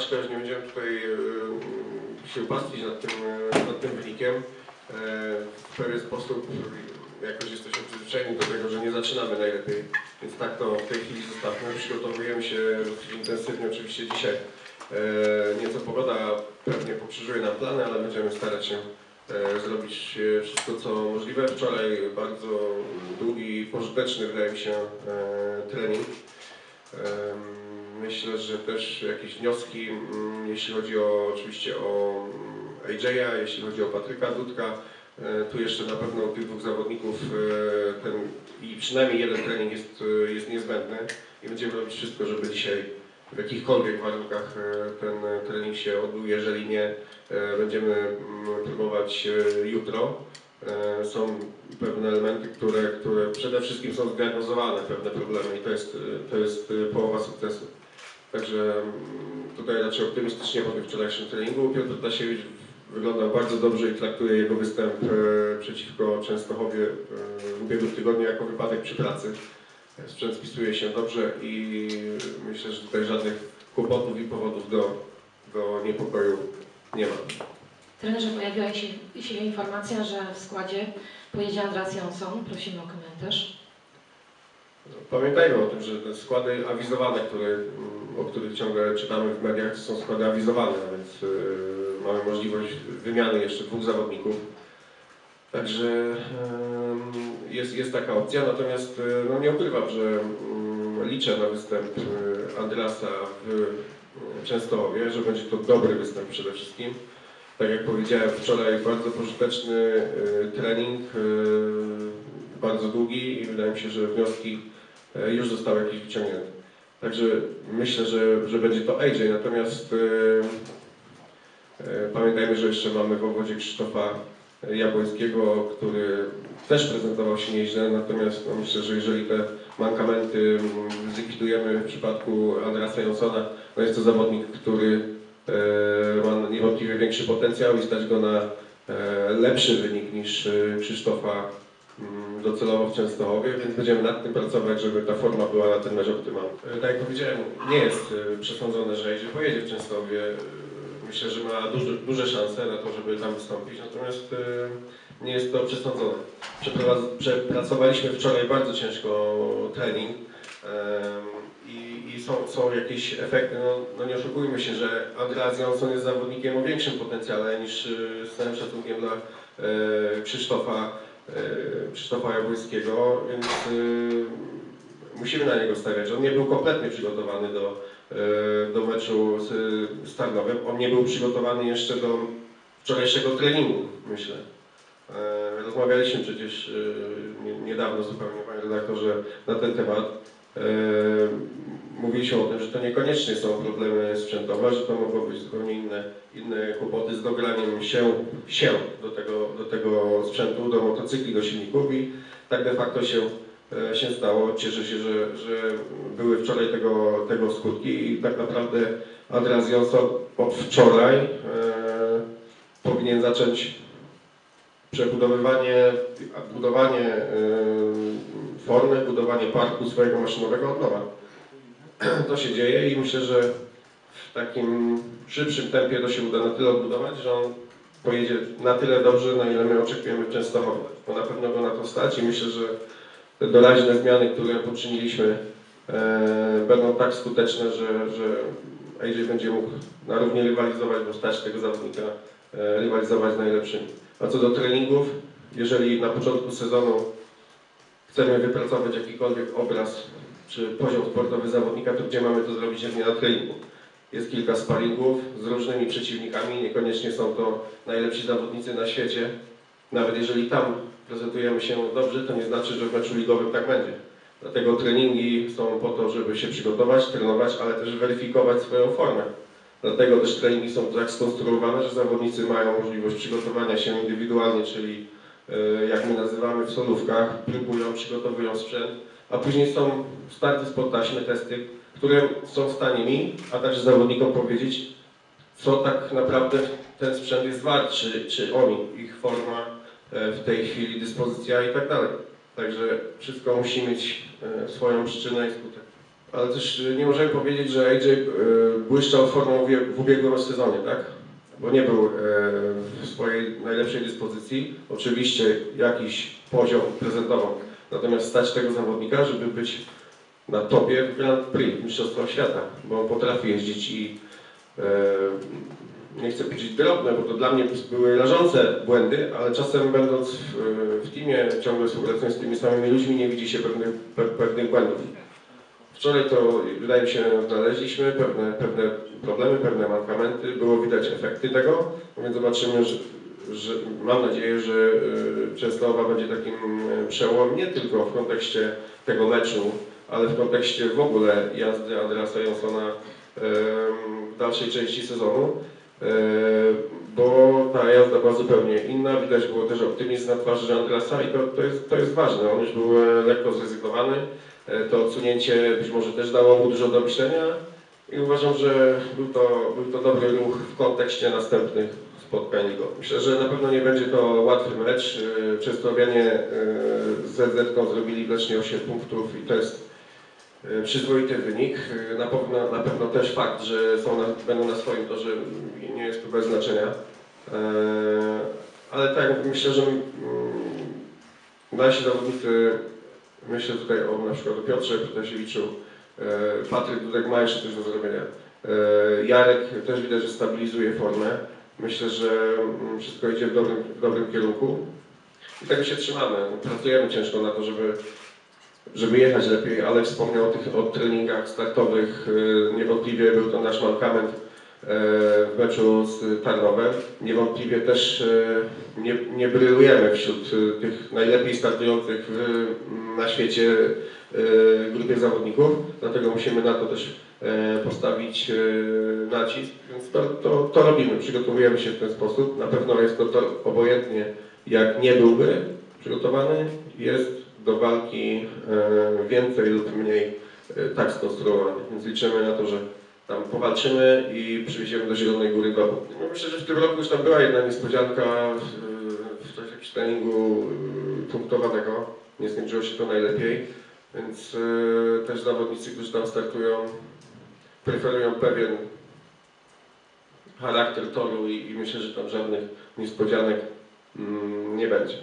porażka, już nie będziemy tutaj e, się pastwić nad tym, e, nad tym wynikiem. E, W pewien sposób jakoś jesteśmy przyzwyczajeni do tego, że nie zaczynamy najlepiej, więc tak to w tej chwili zostawmy. Przygotowujemy się intensywnie oczywiście dzisiaj. Nieco pogoda pewnie pokrzyżuje nam plany, ale będziemy starać się zrobić wszystko co możliwe. Wczoraj bardzo długi pożyteczny wydaje mi się trening. Myślę, że też jakieś wnioski, mm, jeśli chodzi o oczywiście o mm, AJ'a, jeśli chodzi o Patryka Dudka. E, Tu jeszcze na pewno tych dwóch zawodników e, ten i przynajmniej jeden trening jest, e, jest niezbędny i będziemy robić wszystko, żeby dzisiaj w jakichkolwiek warunkach ten trening się odbył. Jeżeli nie, będziemy mm, próbować jutro. Są pewne elementy, które, które przede wszystkim są zdiagnozowane, pewne problemy i to jest, to jest połowa sukcesu. Także mm, tutaj raczej optymistycznie po tym wczorajszym treningu. Piotr Dasiewicz wyglądał bardzo dobrze i traktuje jego występ e, przeciwko Częstochowie e, w ubiegłym tygodniu jako wypadek przy pracy. Sprzęt spisuje się dobrze i myślę, że tutaj żadnych kłopotów i powodów do, do niepokoju nie ma. Trenerze, pojawiła się, się informacja, że w składzie pojedzie Andras Jonsson. Prosimy o komentarz. Pamiętajmy o tym, że te składy awizowane, które, mm, o których ciągle czytamy w mediach, to są składy awizowane, więc y, mamy możliwość wymiany jeszcze dwóch zawodników. Także ym, jest, jest taka opcja, natomiast y, no nie ukrywam, że mm, liczę na występ y, Andrasa w y, Częstochowie, że będzie to dobry występ przede wszystkim. Tak jak powiedziałem wczoraj, bardzo pożyteczny y, trening, y, bardzo długi i wydaje mi się, że wnioski już zostały jakieś wyciągnięte. Także myślę, że, że będzie to AJ, natomiast e, e, pamiętajmy, że jeszcze mamy w obwodzie Krzysztofa Jabłońskiego, który też prezentował się nieźle, natomiast no, myślę, że jeżeli te mankamenty mm, zlikwidujemy w przypadku Andrasa Jonsona, no jest to zawodnik, który e, ma niewątpliwie większy potencjał i stać go na e, lepszy wynik niż e, Krzysztofa docelowo w Częstochowie, więc będziemy nad tym pracować, żeby ta forma była na ten mecz optymalna. E, Tak jak powiedziałem, nie jest e, przesądzone, że jeśli pojedzie w Częstochowie, e, myślę, że ma duże, szanse na to, żeby tam wystąpić, natomiast nie jest to przesądzone. Przepracowaliśmy wczoraj bardzo ciężko trening i, i są, są jakieś efekty, no, no nie oszukujmy się, że Andreas Jonsson jest zawodnikiem o większym potencjale niż z całym szacunkiem dla Krzysztofa Krzysztofa Jabłońskiego, więc e, musimy na niego stawiać. On nie był kompletnie przygotowany do, e, do meczu z, z Tarnowem. On nie był przygotowany jeszcze do wczorajszego treningu, myślę. E, Rozmawialiśmy przecież e, nie- niedawno zupełnie, panie redaktorze, na ten temat. E, Mówiliśmy o tym, że to niekoniecznie są problemy sprzętowe, że to mogą być zupełnie inne, inne kłopoty z dograniem się, się do, tego, do tego sprzętu, do motocykli, do silników i tak de facto się, e, się stało. Cieszę się, że, że były wczoraj tego, tego skutki i tak naprawdę Andreas Jonsson od wczoraj e, powinien zacząć przebudowywanie, budowanie e, formy, budowanie parku swojego maszynowego od nowa. To się dzieje i myślę, że w takim szybszym tempie to się uda na tyle odbudować, że on pojedzie na tyle dobrze, na ile my oczekujemy w Częstochowie. Bo na pewno go na to stać i myślę, że te doraźne zmiany, które poczyniliśmy, e, będą tak skuteczne, że, że AJ będzie mógł na równi rywalizować, bo stać tego zawodnika e, rywalizować z najlepszymi. A co do treningów, jeżeli na początku sezonu chcemy wypracować jakikolwiek obraz czy poziom sportowy zawodnika, to gdzie mamy to zrobić, jak nie na treningu? Jest kilka sparingów z różnymi przeciwnikami, niekoniecznie są to najlepsi zawodnicy na świecie. Nawet jeżeli tam prezentujemy się dobrze, to nie znaczy, że w meczu ligowym tak będzie. Dlatego treningi są po to, żeby się przygotować, trenować, ale też weryfikować swoją formę. Dlatego też treningi są tak skonstruowane, że zawodnicy mają możliwość przygotowania się indywidualnie, czyli e, jak my nazywamy w solówkach, próbują, przygotowują sprzęt, a później są starty spod taśmy, testy, które są w stanie mi, a także zawodnikom powiedzieć, co tak naprawdę ten sprzęt jest wart, czy, czy oni, ich forma e, w tej chwili, dyspozycja i tak dalej. Także wszystko musi mieć e, swoją przyczynę i skutek. ale też nie możemy powiedzieć, że AJ e, błyszczał formą w ubiegłym sezonie, tak? Bo nie był e, w swojej najlepszej dyspozycji. Oczywiście jakiś poziom prezentował. Natomiast stać tego zawodnika, żeby być na topie w Grand Prix Mistrzostwa Świata, bo on potrafi jeździć i e, nie chcę powiedzieć drobne, bo to dla mnie były rażące błędy, ale czasem będąc w, w teamie, ciągle współpracując z tymi samymi ludźmi, nie widzi się pewnych, pe, pewnych błędów. Wczoraj to wydaje mi się znaleźliśmy pewne, pewne problemy, pewne mankamenty, było widać efekty tego, więc zobaczymy, że, że mam nadzieję, że y, Częstochowa będzie takim y, przełomem nie tylko w kontekście tego meczu, ale w kontekście w ogóle jazdy Andreasa Jonsona w dalszej części sezonu, e, bo ta jazda była zupełnie inna, widać było też optymizm na twarzy Andreasa i to, to, jest, to jest ważne, on już był e, lekko zrezygnowany, E, to odsunięcie być może też dało mu dużo do myślenia i uważam, że był to, był to dobry ruch w kontekście następnych spotkań ligowych. Myślę, że na pewno nie będzie to łatwy mecz. Częstochowianie z ZZ zrobili wlecznie 8 punktów i to jest przyzwoity wynik. E, Na pewno, na pewno też fakt, że są na, będą na swoim torze nie jest to bez znaczenia. E, Ale tak, myślę, że nasi zawodnicy Myślę tutaj o na przykład o Piotrze Protasiewiczu, e, Patryk Dudek ma jeszcze coś do zrobienia. E, Jarek też widać, że stabilizuje formę. Myślę, że wszystko idzie w dobrym, w dobrym kierunku. I tego się trzymamy. Pracujemy ciężko na to, żeby, żeby jechać lepiej. Ale wspomniał o tych o treningach startowych. E, Niewątpliwie był to nasz mankament e, w meczu z Tarnowem. Niewątpliwie też e, nie, nie brylujemy wśród e, tych najlepiej startujących w, na świecie grupie zawodników, dlatego musimy na to też postawić nacisk, więc to, to, to robimy, przygotowujemy się w ten sposób. Na pewno jest to, to obojętnie jak nie byłby przygotowany, jest do walki e, więcej lub mniej e, tak skonstruowany, więc liczymy na to, że tam powalczymy i przywieziemy do Zielonej Góry dwa punkty. No myślę, że w tym roku już tam była jedna niespodzianka w, w jakiegoś treningu punktowanego. Nie skończyło się to najlepiej, więc też zawodnicy, którzy tam startują, preferują pewien charakter toru i, i myślę, że tam żadnych niespodzianek mm, nie będzie.